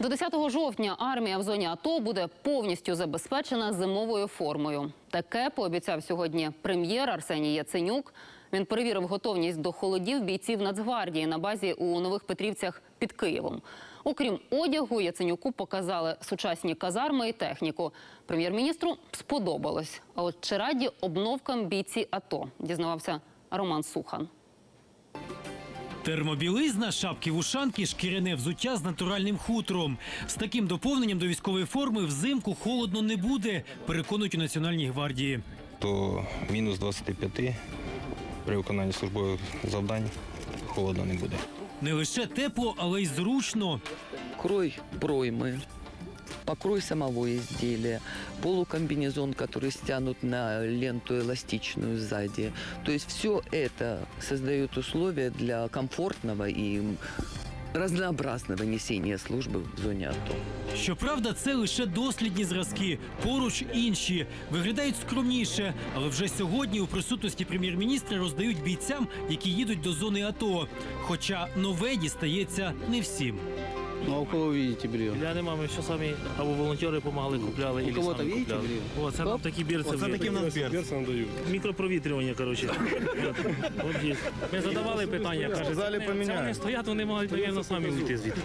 До 10 жовтня армія в зоні АТО буде повністю забезпечена зимовою формою. Таке пообіцяв сьогодні прем'єр Арсеній Яценюк. Він перевірив готовність до холодів бійців Нацгвардії на базі у Нових Петрівцях під Києвом. Окрім одягу, Яценюку показали сучасні казарми і техніку. Прем'єр-міністру сподобалось. А от чи раді обновкам бійці АТО, дізнавався Роман Сухан. Термобілизна, шапки вушанки, шкіряне взуття з натуральним хутром. З таким доповненням до військової форми взимку холодно не буде, переконують у Національній гвардії. то мінус 25 при виконанні службових завдань холодно не буде. Не лише тепло, але й зручно. крой проймы, покрой самого изделия, полукомбинезон, который стянут на ленту эластичную сзади. То есть все это создает условия для комфортного и разнообразного несения службы в зоне АТО. Щоправда, це лише дослідні зразки. Поруч інші виглядають скромніше, але вже сьогодні у присутності прем'єр-міністра роздають бійцям, які їдуть до зони АТО. Хоча нове дістається не всім. Ну а у кого видите белье? Я нема, ми що самі або волонтери допомагали, купляли, У кого-то видите, купляли. блін? О, це нам такі бірці. Це такі нам Мікропровітрювання, коротше. От, от є. Ми задавали питання, каже, це, вони стоять, вони мають, навірно, самі вийти звідти.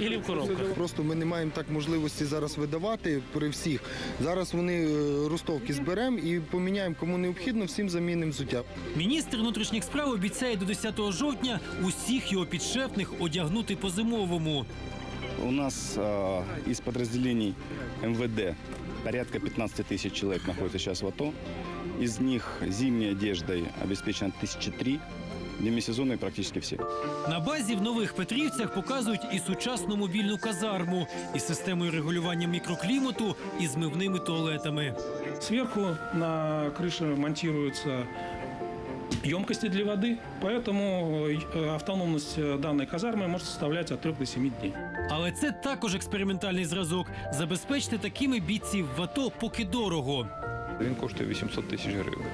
Ілі в коробках. Просто ми не маємо так можливості зараз видавати при всіх. Зараз вони е, ростовки зберемо і поміняємо кому необхідно, всім замінимо взуття. Міністр внутрішніх справ обіцяє до 10 жовтня усіх його підшефних одягнути по зимовому. У нас э, из подразделений МВД порядка 15 тысяч человек находится сейчас в АТО. Из них зимней одеждой обеспечено тысячи три, демисезонной практически все. На базі в нових Петрівцях показують і сучасну мобільну казарму, і системою регулювання мікроклімату, і змивними туалетами. Сверху на крыше монтируются емкости для воды, поэтому э, автономность э, данной казармы может составлять от 3 до 7 дней. Але це також експериментальний зразок. Забезпечити такими бійців в АТО поки дорого. Він коштує 800 тисяч гривень.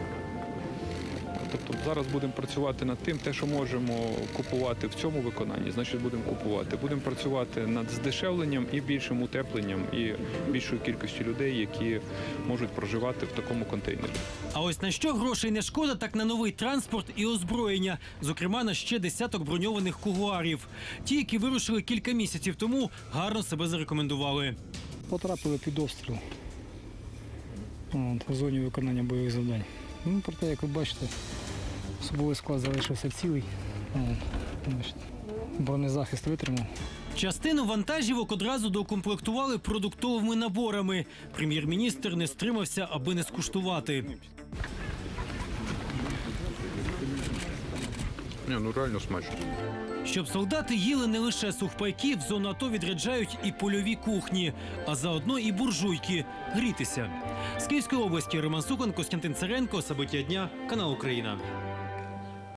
Тобто зараз будемо працювати над тим, те, що можемо купувати в цьому виконанні, значить будемо купувати. Будемо працювати над здешевленням і більшим утепленням, і більшою кількістю людей, які можуть проживати в такому контейнері. А ось на що грошей не шкода, так на новий транспорт і озброєння, зокрема на ще десяток броньованих кугуарів. Ті, які вирушили кілька місяців тому, гарно себе зарекомендували. Потрапили під обстріл в зоні виконання бойових завдань. Ну, проте, як ви бачите, особовий склад залишився цілий. От, бронезахист витримав. Частину вантажівок одразу доукомплектували продуктовими наборами. Прем'єр-міністр не стримався, аби не скуштувати. Ні, ну реально смачно. Щоб солдати їли не лише сухпайки, в зону АТО відряджають і польові кухні, а заодно і буржуйки грітися. З Київської області Роман Сукан, Костянтин Царенко, Собиття дня, канал Україна.